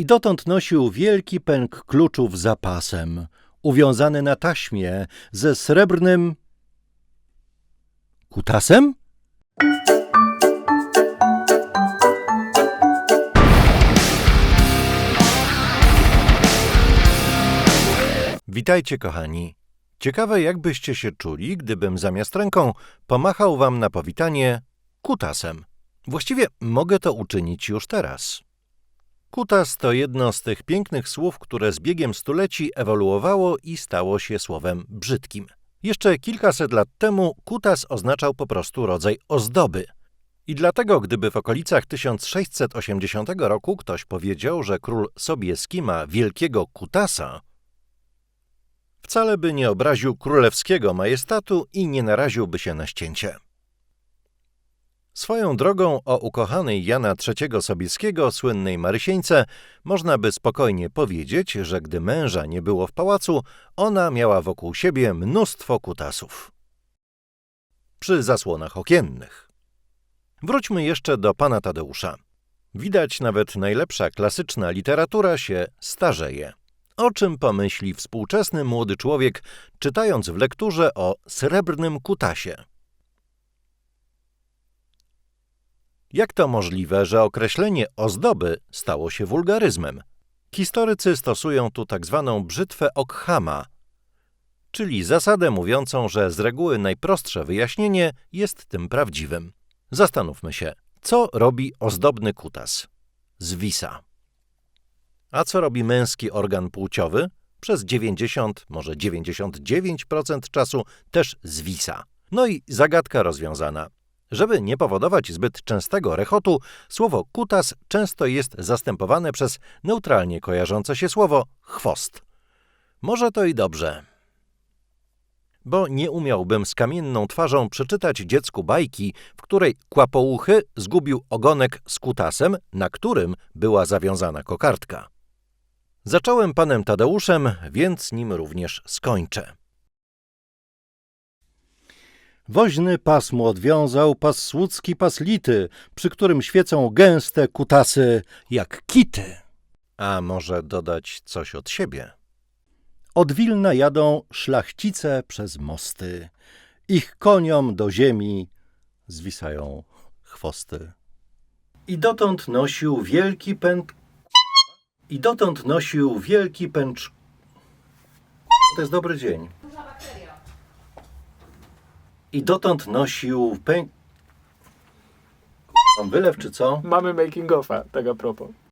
I dotąd nosił wielki pęk kluczów za pasem, uwiązany na taśmie ze srebrnym kutasem? Witajcie, kochani. Ciekawe, jakbyście się czuli, gdybym zamiast ręką pomachał wam na powitanie kutasem. Właściwie mogę to uczynić już teraz. Kutas to jedno z tych pięknych słów, które z biegiem stuleci ewoluowało i stało się słowem brzydkim. Jeszcze kilkaset lat temu kutas oznaczał po prostu rodzaj ozdoby. I dlatego, gdyby w okolicach 1680 roku ktoś powiedział, że król Sobieski ma wielkiego kutasa, wcale by nie obraził królewskiego majestatu i nie naraziłby się na ścięcie. Swoją drogą o ukochanej Jana III Sobieskiego, słynnej Marysieńce, można by spokojnie powiedzieć, że gdy męża nie było w pałacu, ona miała wokół siebie mnóstwo kutasów. Przy zasłonach okiennych. Wróćmy jeszcze do pana Tadeusza. Widać nawet najlepsza klasyczna literatura się starzeje. O czym pomyśli współczesny młody człowiek, czytając w lekturze o srebrnym kutasie? Jak to możliwe, że określenie ozdoby stało się wulgaryzmem? Historycy stosują tu tak zwaną brzytwę Ockhama, czyli zasadę mówiącą, że z reguły najprostsze wyjaśnienie jest tym prawdziwym. Zastanówmy się, co robi ozdobny kutas? Zwisa. A co robi męski organ płciowy? Przez 90, może 99% czasu też zwisa. No i zagadka rozwiązana. Żeby nie powodować zbyt częstego rechotu, słowo kutas często jest zastępowane przez neutralnie kojarzące się słowo chwost. Może to i dobrze. Bo nie umiałbym z kamienną twarzą przeczytać dziecku bajki, w której kłapouchy zgubił ogonek z kutasem, na którym była zawiązana kokardka. Zacząłem panem Tadeuszem, więc nim również skończę. Woźny pas mu odwiązał, pas słudzki, pas lity, przy którym świecą gęste kutasy jak kity. A może dodać coś od siebie? Od Wilna jadą szlachcice przez mosty. Ich koniom do ziemi zwisają chwosty. I dotąd nosił wielki pęd... I dotąd nosił wielki pęcz... To jest dobry dzień. I dotąd nosił pę... Wylew czy co? Mamy making offa, tak a propos.